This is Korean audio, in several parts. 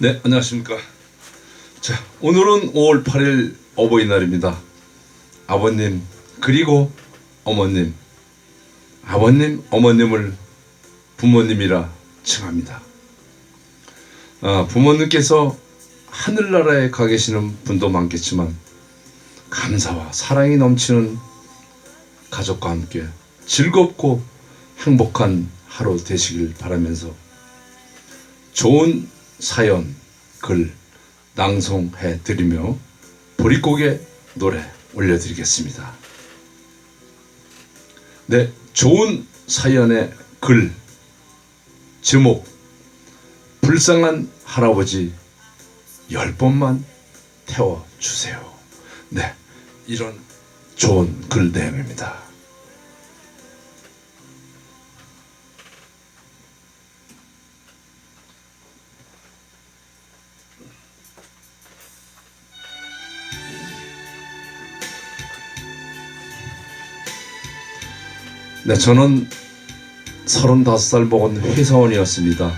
네, 안녕하십니까. 자, 오늘은 5월 8일 어버이날입니다. 아버님, 그리고 어머님. 아버님, 어머님을 부모님이라 칭합니다. 아, 부모님께서 하늘나라에 가 계시는 분도 많겠지만, 감사와 사랑이 넘치는 가족과 함께 즐겁고 행복한 하루 되시길 바라면서 좋은 사연, 글 낭송해 드리며 보릿고개 노래 올려드리겠습니다. 네, 좋은 사연의 글 제목 불쌍한 할아버지 열 번만 태워 주세요. 네, 이런 좋은 글 내용입니다. 네, 저는 35살 먹은 회사원이었습니다.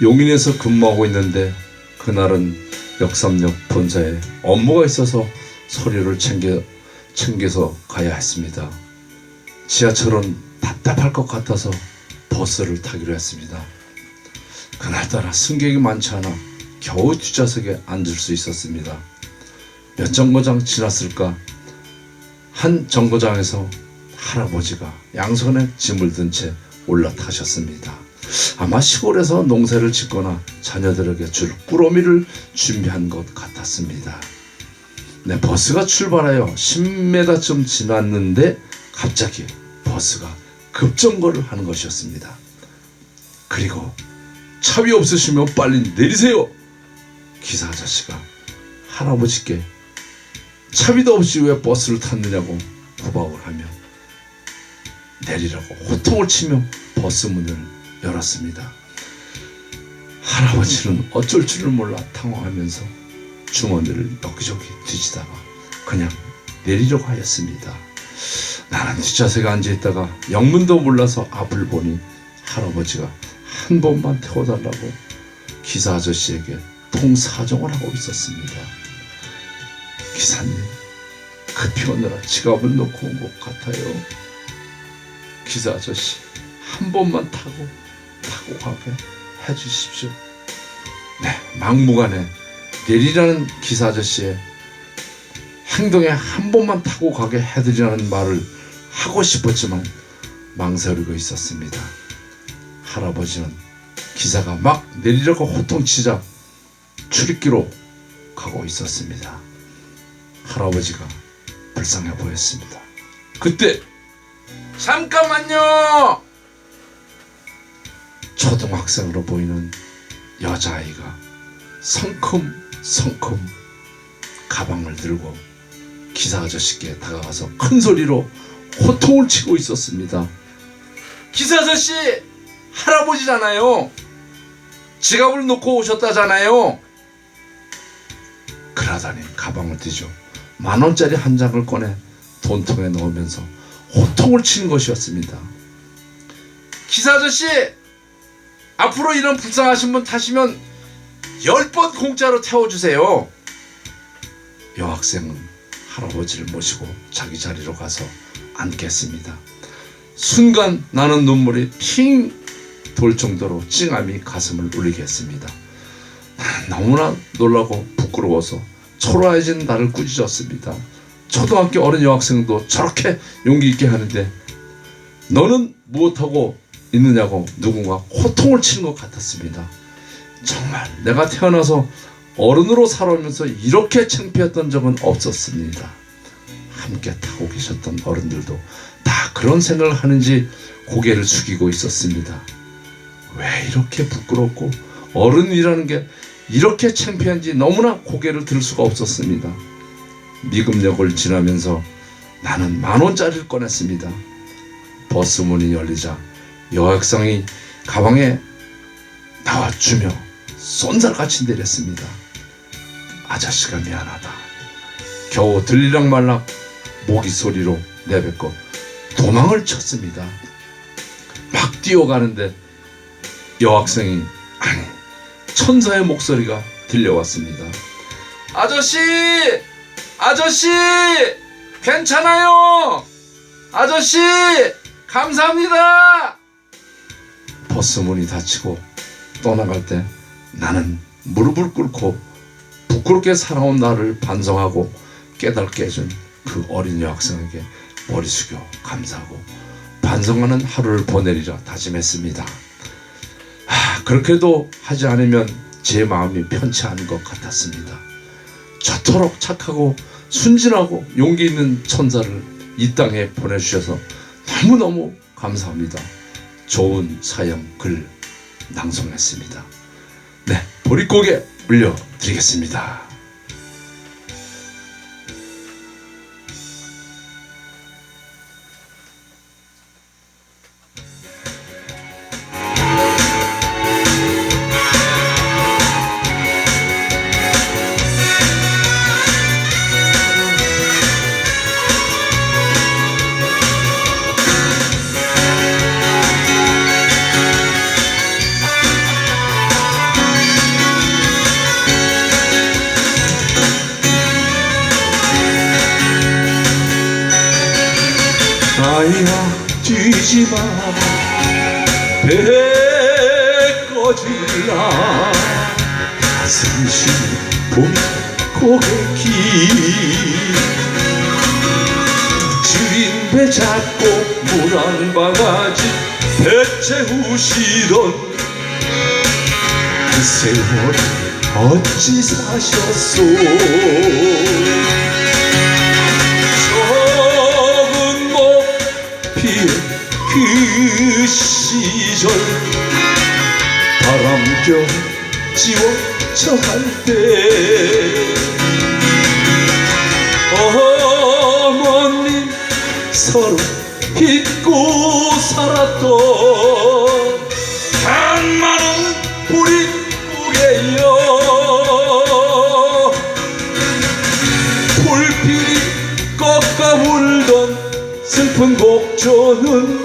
용인에서 근무하고 있는데 그날은 역삼역 본사에 업무가 있어서 서류를 챙겨 챙겨서 가야 했습니다. 지하철은 답답할 것 같아서 버스를 타기로 했습니다. 그날따라 승객이 많지 않아 겨우 뒷좌석에 앉을 수 있었습니다. 몇 정거장 지났을까 한 정거장에서 할아버지가 양손에 짐을 든 채 올라타셨습니다. 아마 시골에서 농사를 짓거나 자녀들에게 줄 꾸러미를 준비한 것 같았습니다. 네, 버스가 출발하여 10m쯤 지났는데 갑자기 버스가 급정거를 하는 것이었습니다. 그리고 차비 없으시면 빨리 내리세요. 기사 아저씨가 할아버지께 차비도 없이 왜 버스를 탔느냐고 구박을 하며 내리라고 호통을 치며 버스 문을 열었습니다. 할아버지는 어쩔 줄을 몰라 당황하면서 주머니를 여기저기 뒤지다가 그냥 내리려고 하였습니다. 나는 뒷좌석에 앉아있다가 영문도 몰라서 앞을 보니 할아버지가 한 번만 태워달라고 기사 아저씨에게 통사정을 하고 있었습니다. 기사님, 급히 오느라 지갑을 놓고 온 것 같아요. 기사 아저씨, 한 번만 타고, 타고 가게 해주십시오. 네, 막무가내 내리라는 기사 아저씨의 행동에 한 번만 타고 가게 해드리라는 말을 하고 싶었지만 망설이고 있었습니다. 할아버지는 기사가 막 내리려고 호통치자 출입기로 가고 있었습니다. 할아버지가 불쌍해 보였습니다. 그때 잠깐만요. 초등학생으로 보이는 여자아이가 성큼 성큼 가방을 들고 기사 아저씨께 다가가서 큰 소리로 호통을 치고 있었습니다. 기사 아저씨 할아버지잖아요. 지갑을 놓고 오셨다잖아요. 그러다니 가방을 뒤져 만 원짜리 한 장을 꺼내 돈통에 넣으면서 호통을 치는 것이었습니다. 기사 아저씨 앞으로 이런 불쌍하신 분 타시면 열번 공짜로 태워주세요. 여학생은 할아버지를 모시고 자기 자리로 가서 앉겠습니다. 순간 나는 눈물이 핑 돌 정도로 찡함이 가슴을. 나는 너무나 놀라고 부끄러워서 초라해진 나를 꾸짖었습니다. 초등학교 어린 여학생도 저렇게 용기 있게 하는데 너는 무엇하고 있느냐고 누군가 호통을 치는 것 같았습니다. 정말 내가 태어나서 어른으로 살아오면서 이렇게 창피했던 적은 없었습니다. 함께 타고 계셨던 어른들도 다 그런 생각을 하는지 고개를 숙이고 있었습니다. 왜 이렇게 부끄럽고 어른이라는 게 이렇게 창피한지 너무나 고개를 들 수가 없었습니다. 미금역을 지나면서 나는 만 원짜리를 꺼냈습니다. 버스 문이 열리자 여학생이 가방에 나와주며 쏜살같이 내렸습니다. 아저씨가 미안하다. 겨우 들리락 말락 모기 소리로 내뱉고 도망을 쳤습니다. 막 뛰어가는데 여학생이 아니 천사의 목소리가 들려왔습니다. 아저씨! 아저씨! 괜찮아요! 아저씨! 감사합니다! 버스 문이 닫히고 떠나갈 때 나는 무릎을 꿇고 부끄럽게 살아온 나를 반성하고 깨닫게 해준 그 어린 여학생에게 머리 숙여 감사하고 반성하는 하루를 보내리라 다짐했습니다. 하, 그렇게도 하지 않으면 제 마음이 편치 않은 것 같았습니다. 저토록 착하고 순진하고 용기 있는 천사를 이 땅에 보내주셔서 너무너무 감사합니다. 좋은 사형 글 낭송했습니다. 네, 보릿고개 물려드리겠습니다. 아야 뛰지 마. 배 꺼질라. 가슴 시봄 고개기 주인 배 잡고 물 한 바가지 배 채우시던 그 세월 어찌 사셨소 그 시절 바람결 지워져 갈때 어머님 서로 잊고 살았던 한마는 우리 우게요 불필이 꺾어 울던 슬픈 곡조는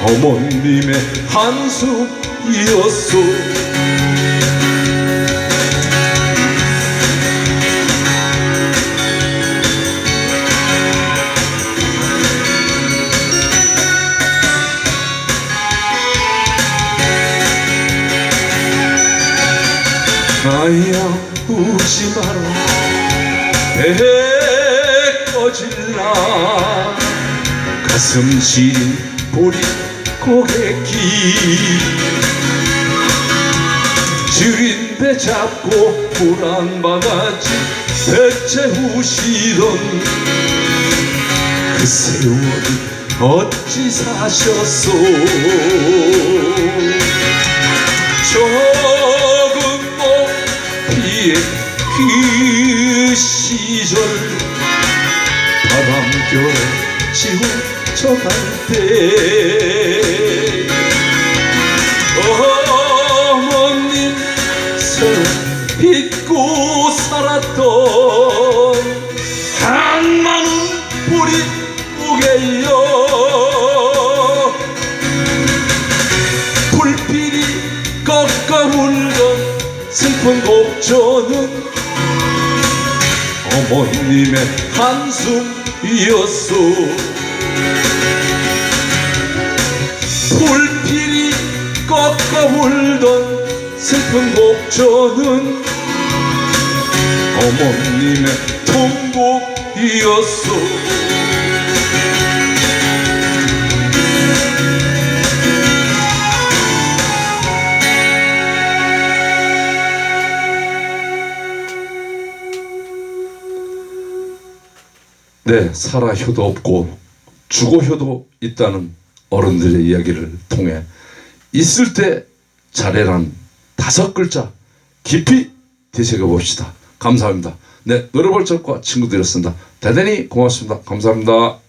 어머님의 한숨이었소. 아야 우지 마라. 배 꺼질라. 가슴 시린 보리 고개기. 주린 배 잡고 불안 바가지 배 채우시던 그 세월이 어찌 사셨소? 적은 높이의 그 시절. 바람결 지워져 갈때 우게요 불필이 꺾어 울던 슬픈 곡조는 어머님의 한숨이었소. 불필이 꺾어 울던 슬픈 곡조는 어머님의 통곡이었소 네, 살아 효도 없고 죽어 효도 있다는 어른들의 이야기를 통해 있을 때 잘해란 다섯 글자 깊이 되새겨 봅시다. 감사합니다. 네, 노래벌적과 친구들이었습니다. 대단히 고맙습니다. 감사합니다.